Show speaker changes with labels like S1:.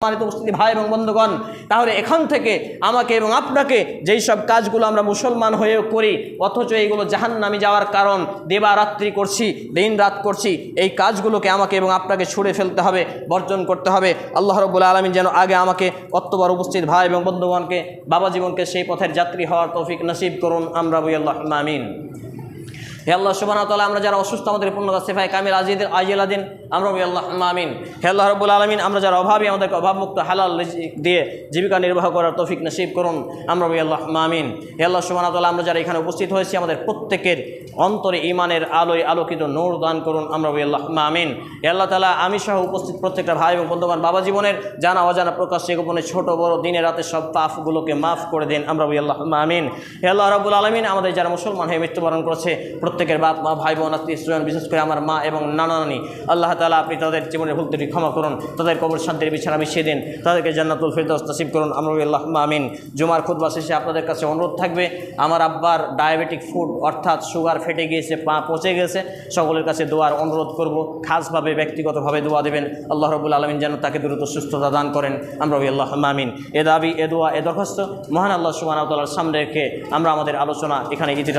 S1: সম্মানিত উপস্থিতি, ভাই এবং বন্ধুগণ, তাহলে এখান থেকে আমাকে এবং আপনাকে যেই সব কাজগুলো আমরা মুসলমান হয়েও করি, অথচ এইগুলো জাহান্নামি যাওয়ার কারণ, দেবারাত্রি করছি দিন রাত করছি, এই কাজগুলোকে আমাকে এবং আপনাকে ছুড়ে ফেলতে হবে, বর্জন করতে হবে। আল্লাহ রব্বুল আলমিন যেন আগে আমাকে অত্যবার উপস্থিত, ভাই এবং বন্ধুগণকে, বাবা জীবনকে সেই পথের যাত্রী হওয়ার তৌফিক নসিব করুন, আমরা বই আল্লাহ আমিন। হে আল্লাহ সুবাহ তালা আমরা যারা অসুস্থ, আমাদের পূর্ণতা সেফাই কামিল আজিদের আজিলাদিন, আমরা বলি আল্লাহ, আমিন। হে আল্লাহ রব্বুল আলমিন, আমরা যারা অভাবী, আমাদেরকে অভাবমুক্ত, হালাল দিয়ে জীবিকা নির্বাহ করার তৌফিক নসিব করুন, আমরা বলি আল্লাহ, আমিন। হে আল্লাহ সুবাহ তালা আমরা যারা এখানে উপস্থিত হয়েছি, আমাদের প্রত্যেকের অন্তরে ইমানের আলোয় আলোকিত নূর দান করুন, আমরা বলি আল্লাহ, আমিন। হে আল্লাহ তালা আমি সহ উপস্থিত প্রত্যেকটা ভাই এবং বন্ধুবান বাবা জীবনের জানা অজানা প্রকাশ্যে গোপনে ছোট, বড় দিনে রাতে সব পাফগুলোকে মাফ করে দিন, আমরা বলি আল্লাহ, আমিন। হে আল্লাহ রব্বুল আলমিন, আমাদের যারা মুসলমান হয়ে মৃত্যুবরণ করেছে প্রত্যেকের বাপ, মা, ভাই, বোন, আত্মীয়, স্বজন, বিশেষ করে আমার মা এবং নানা আল্লাহ তালা আপনি তাদের জীবনের ভুল ত্রুটি ক্ষমা করুন, তাদের কবর শান্তির বিছানা বিছিয়ে দিন, তাদেরকে জান্নাতুল ফিরদৌস নসিব করুন, আমরা বলি আল্লাহ আমিন। জুমার খুদ্া শেষে আপনাদের কাছে অনুরোধ থাকবে, আমার আব্বার ডায়াবেটিক ফুড অর্থাৎ সুগার ফেটে গিয়েছে, পা পচে গেছে, সকলের কাছে দোয়ার অনুরোধ করব, খাসভাবে, ব্যক্তিগতভাবে দোয়া দেবেন, আল্লাহ রবুল আলমিন যেন তাকে দ্রুত সুস্থতা দান করেন, আমরা বলি আল্লাহ আমিন। এ দাবি, এ দোয়া, এ দরখাস্ত, মহান আল্লাহ সুবাহ সামনে রেখে আমরা আমাদের আলোচনা এখানে ইতি